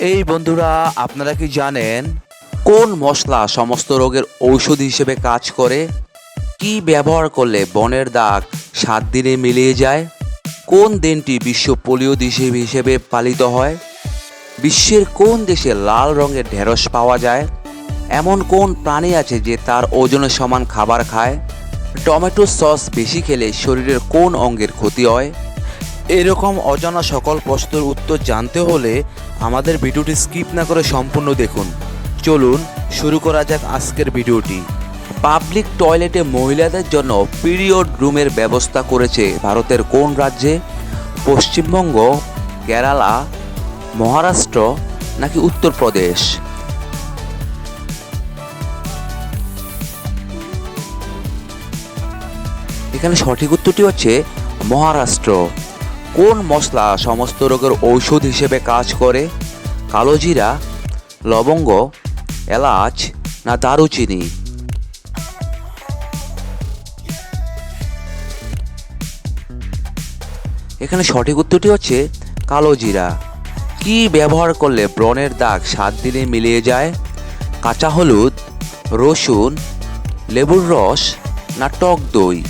এই বন্ধুরা, আপনারা কি জানেন কোন মশলা সমস্ত রোগের ঔষধ হিসেবে কাজ করে? কি ব্যবহার করলে বনের দাগ সাত দিনে মিলিয়ে যায়? কোন দিনটি বিশ্ব পোলিও দিবস হিসেবে পালিত হয়? বিশ্বের কোন দেশে লাল রঙের ঢেঁড়স পাওয়া যায়? এমন কোন প্রাণী আছে যে তার ওজনের সমান খাবার খায়? টমেটো সস বেশি খেলে শরীরের কোন অঙ্গের ক্ষতি হয়? এরকম অজানা সকল প্রশ্নের উত্তর জানতে হলে আমাদের ভিডিওটি স্কিপ না করে সম্পূর্ণ দেখুন। চলুন শুরু করা যাক আজকের ভিডিওটি। পাবলিক টয়লেটে মহিলাদের জন্য পিরিয়ড রুমের ব্যবস্থা করেছে ভারতের কোন রাজ্যে? পশ্চিমবঙ্গ, কেরালা, মহারাষ্ট্র নাকি উত্তরপ্রদেশ? এখানে সঠিক উত্তরটি হচ্ছে মহারাষ্ট্র। কোন মশলা সমস্ত রোগের ঔষধ হিসেবে কাজ করে? কালোজিরা লবঙ্গ, এলাচ না দারুচিনি? এখানে সঠিক উত্তরটি হচ্ছে কালো জিরা। কি ব্যবহার করলে ব্রণের দাগ সাত দিনে মিলিয়ে যায়? কাঁচা হলুদ, রসুন, লেবুর রস না টক দই?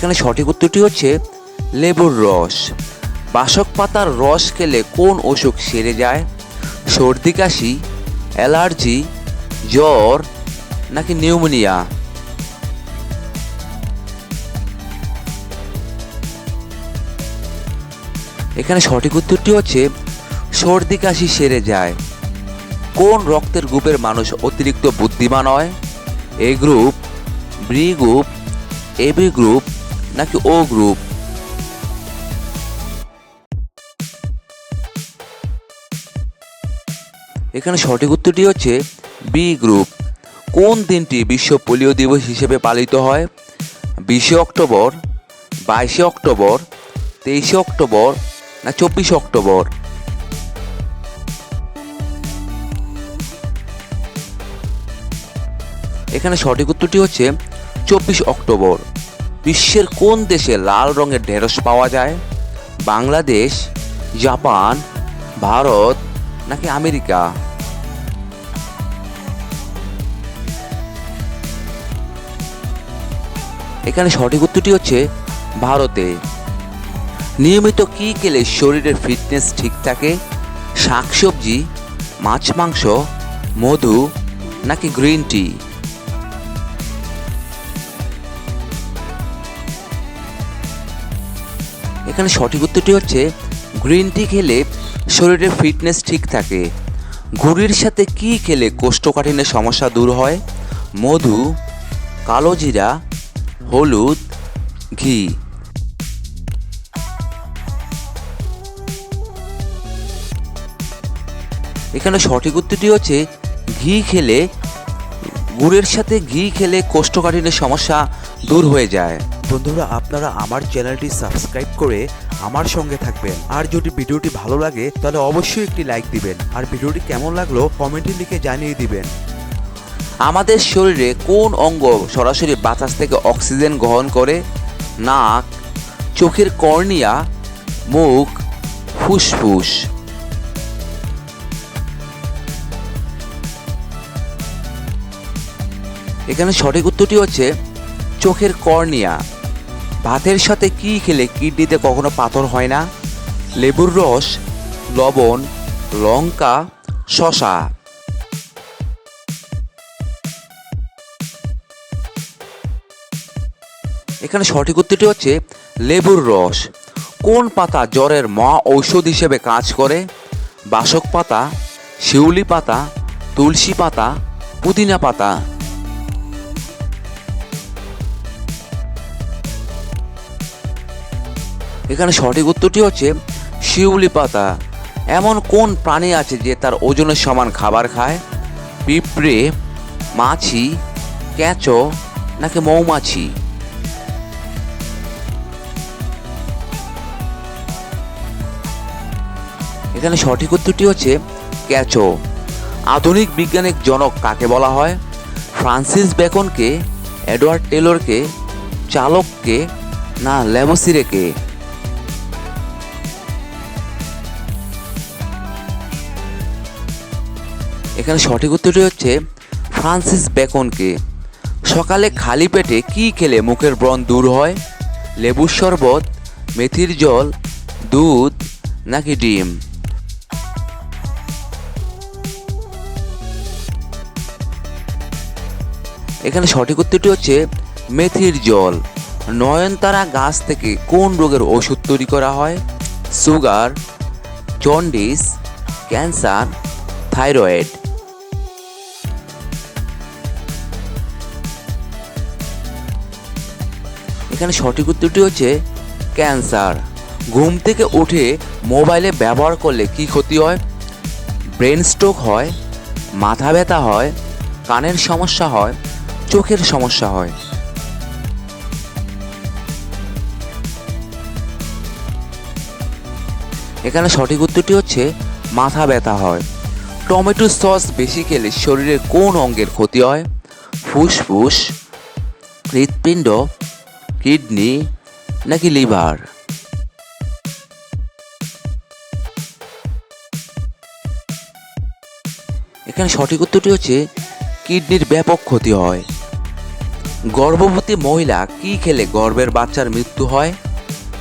এখানে সঠিক উত্তরটি হচ্ছে লেবুর রস। বাসক পাতার রস খেলে কোন অসুখ সেরে যায়? সর্দি, কাশি, অ্যালার্জি, জ্বর নাকি নিউমোনিয়া? এখানে সঠিক উত্তরটি হচ্ছে সর্দি, কাশি সেরে যায়। কোন রক্তের গ্রুপের মানুষ অতিরিক্ত বুদ্ধিমান হয়? A group, B group AB group নাকি ও গ্রুপ এখানে সঠিক উত্তরটি হচ্ছে বি গ্রুপ কোন দিনটি বিশ্ব পোলিও দিবস হিসেবে পালিত হয়? বিশে অক্টোবর, বাইশে অক্টোবর, তেইশে অক্টোবর না চব্বিশে অক্টোবর? এখানে সঠিক উত্তরটি হচ্ছে চব্বিশ অক্টোবর। বিশ্বের কোন দেশে লাল রঙের ঢেঁড়স পাওয়া যায়? বাংলাদেশ, জাপান, ভারত নাকি আমেরিকা? এখানে সঠিক উত্তরটি হচ্ছে ভারতে। নিয়মিত কি খেলে শরীরের ফিটনেস ঠিক থাকে? শাকসবজি, মাছ, মাংস, মধু নাকি গ্রিন টি? এখানে সঠিক উত্তরটি হচ্ছে গ্রিন টি খেলে শরীরের ফিটনেস ঠিক থাকে। ঘুড়ির সাথে কি খেলে কোষ্ঠকাঠিন্যের সমস্যা দূর হয়? মধু, কালো জিরা, হলুদ, ঘি। এখানে সঠিক উত্তরটি হচ্ছে ঘি খেলে, গুড়ের সাথে ঘি খেলে কোষ্ঠকাঠিন্যের সমস্যা দূর হয়ে যায়। বন্ধুরা, আপনারা আমার চ্যানেলটি সাবস্ক্রাইব করে আমার সঙ্গে থাকবেন। আর যদি ভিডিওটি ভালো লাগে, তাহলে অবশ্যই একটি লাইক দিবেন। আর ভিডিওটি কেমন লাগল কমেন্টে লিখে জানিয়ে দিবেন। আমাদের শরীরে কোন অঙ্গ সরাসরি বাতাস থেকে অক্সিজেন গ্রহণ করে? নাক, চোখের কর্নিয়া, মুখ, ফুসফুস। এখানে সঠিক উত্তরটি হচ্ছে চোখের কর্নিয়া। ভাতের সাথে কি খেলে কিডনিতে কখনো পাথর হয় না? লেবুর রস, লবণ, লঙ্কা শশা এখানে সঠিক উত্তরটি হচ্ছে লেবুর রস। কোন পাতা জ্বরের মহা ঔষধ হিসেবে কাজ করে? বাসক পাতা, শিউলি পাতা, তুলসী পাতা, পুদিনা পাতা। এখানে সঠিক উত্তরটি হচ্ছে শিউলি পাতা। এমন কোন প্রাণী আছে যে তার ওজনের সমান খাবার খায়? পিঁপড়ে, মাছি, ক্যাঁচো নাকি মৌমাছি? এখানে সঠিক উত্তরটি হচ্ছে ক্যাচো। আধুনিক বিজ্ঞানিক জনক কাকে বলা হয়? ফ্রান্সিস বেকনকে এডওয়ার্ড টেলরকে, চালককে না লেবসিরেকে এখানে সঠিক উত্তরটি হচ্ছে ফ্রান্সিস বেকনকে। সকালে খালি পেটে কি খেলে মুখের ব্রণ দূর হয়? লেবুর শরবত, মেথির জল, দুধ নাকি ডিম? এখানে সঠিক উত্তরটি হচ্ছে মেথির জল। নয়নতারা গাছ থেকে কোন রোগের ওষুধ তৈরি করা হয়? Sugar, jaundice, cancer, thyroid. এখানে সঠিক উত্তরটি হচ্ছে ক্যান্সার। ঘুম থেকে উঠে মোবাইলে ব্যবহার করলে কি ক্ষতি হয়? ব্রেন স্ট্রোক হয়, মাথা ব্যথা হয়, কানের সমস্যা হয়, চোখের সমস্যা হয়। এখানে সঠিক উত্তরটি হচ্ছে মাথা ব্যথা হয়। টমেটো সস বেশি খেলে শরীরের কোন অঙ্গের ক্ষতি হয়? ফুসফুস, হৃৎপিণ্ড কিডনি নাকি লিভার? এখানে সঠিক উত্তরটি হচ্ছে, কিডনির ব্যাপক ক্ষতি হয়। গর্ভবতী মহিলা কি খেলে গর্ভের বাচ্চার মৃত্যু হয়?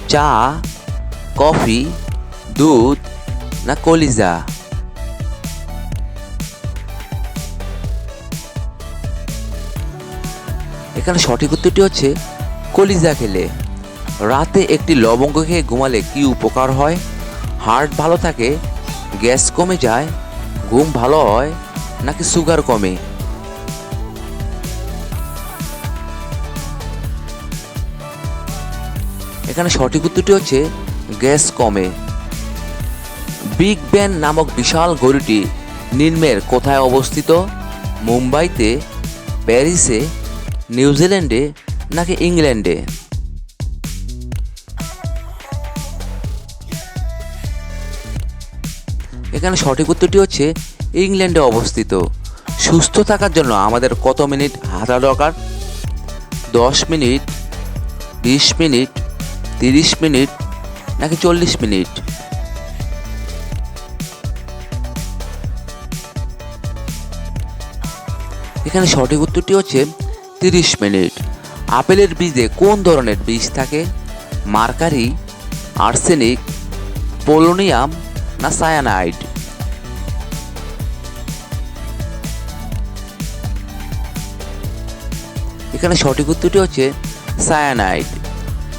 চা, কফি, দুধ না কলিজা? এখানে সঠিক উত্তরটি হচ্ছে কলিজা খেলে। রাতে একটি লবঙ্গ খেয়ে ঘুমালে কি উপকার হয়? হার্ট ভালো থাকে, গ্যাস কমে যায়, ঘুম ভালো হয়, নাকি সুগার কমে? এখানে সঠিক উত্তরটি হচ্ছে, গ্যাস কমে। বিগ ব্যান নামক বিশাল গড়িটি নিম্নের কোথায় অবস্থিত? মুম্বাইতে, প্যারিসে, নিউজিল্যান্ডে নাকি ইংল্যান্ডে? এখানে সঠিক উত্তরটি হচ্ছে ইংল্যান্ডে অবস্থিত। সুস্থ থাকার জন্য আমাদের কত মিনিট হাঁটা দরকার? দশ মিনিট, বিশ মিনিট, তিরিশ মিনিট, নাকি চল্লিশ মিনিট? এখানে সঠিক উত্তরটি হচ্ছে তিরিশ মিনিট। আপেলের বীজে কোন ধরনের বীজ থাকে? মার্কারি, আর্সেনিক, পোলোনিয়াম না সায়ানাইড? এখানে সঠিক উত্তরটি হচ্ছে সায়ানাইড।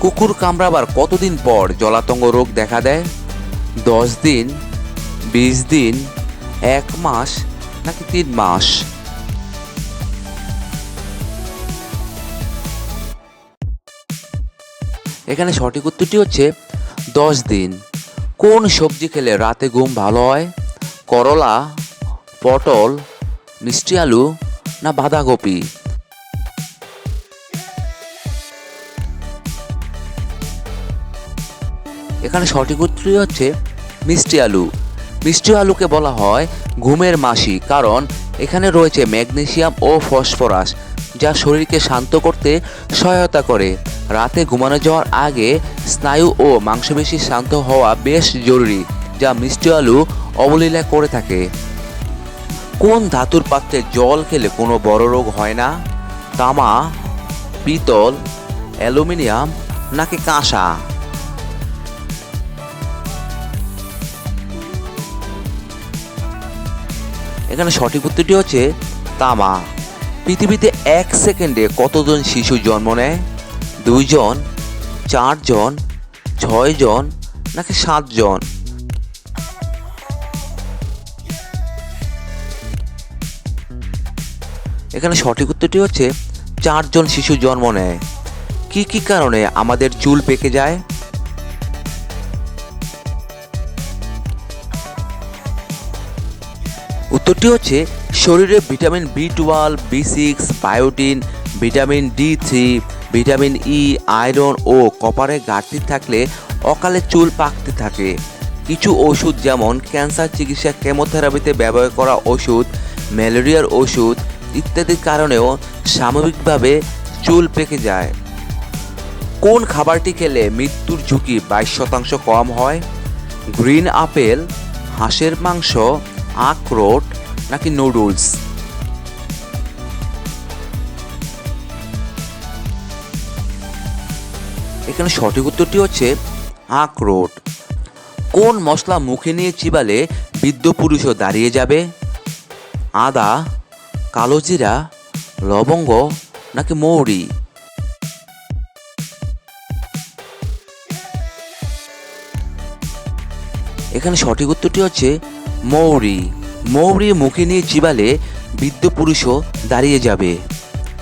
কুকুর কামড়াবার কতদিন পর জলাতঙ্গ রোগ দেখা দেয়? দশ দিন, বিশ দিন, এক মাস নাকি তিন মাস? এখানে সঠিক উত্তরটি হচ্ছে দশ দিন। কোন সবজি খেলে রাতে ঘুম ভালো হয়? করলা, পটল, মিষ্টি আলু না বাঁধাকপি? এখানে সঠিক উত্তরটি হচ্ছে মিষ্টি আলু। মিষ্টি আলুকে বলা হয় ঘুমের মাসি কারণ এখানে রয়েছে ম্যাগনেসিয়াম ও ফসফরাস যা শরীরকে শান্ত করতে সহায়তা করে। রাতে ঘুমানো যাওয়ার আগে স্নায়ু ও মাংসপেশি শান্ত হওয়া বেশ জরুরি, যা মিষ্টি আলু অবলীলা করে থাকে। কোন ধাতুর পাত্রে জল খেলে কোনো বড় রোগ হয় না? তামা, পিতল, অ্যালুমিনিয়াম নাকি কাঁসা? এখানে সঠিক উত্তরটি হচ্ছে তামা। পৃথিবীতে এক সেকেন্ডে কতজন শিশু জন্ম নেয়? দুইজন, চারজন, ছয়জন, নাকি সাতজন? এখানে সঠিক উত্তরটি হচ্ছে, চারজন শিশু জন্ম নেয়। কি কি কারণে আমাদের চুল পেকে যায়? উত্তরটি হচ্ছে, শরীরে vitamin B twelve, B six, biotin, vitamin D three vitamin E iron ও কপারের ঘাটতি থাকলে অকালে চুল পাকতে থাকে। কিছু ওষুধ যেমন ক্যান্সার চিকিৎসা কেমোথেরাপিতে ব্যবহার করা ওষুধ, ম্যালেরিয়ার ওষুধ ইত্যাদির কারণেও সাময়িকভাবে চুল পেকে যায়। কোন খাবারটি খেলে মৃত্যুর ঝুঁকি বাইশ শতাংশ কম হয়? গ্রিন আপেল, হাঁসের মাংস আখরোট নাকি নুডলস? এখানে সঠিক উত্তরটি হচ্ছে আখরোট কোন মশলা মুখে নিয়ে চিবালে বৃদ্ধ পুরুষও দাঁড়িয়ে যাবে? আদা, কালো জিরা, লবঙ্গ নাকি মৌরি? এখানে সঠিক উত্তরটি হচ্ছে মৌরি। মৌরি মুখে নিয়ে চিবালে বৃদ্ধ পুরুষও দাঁড়িয়ে যাবে।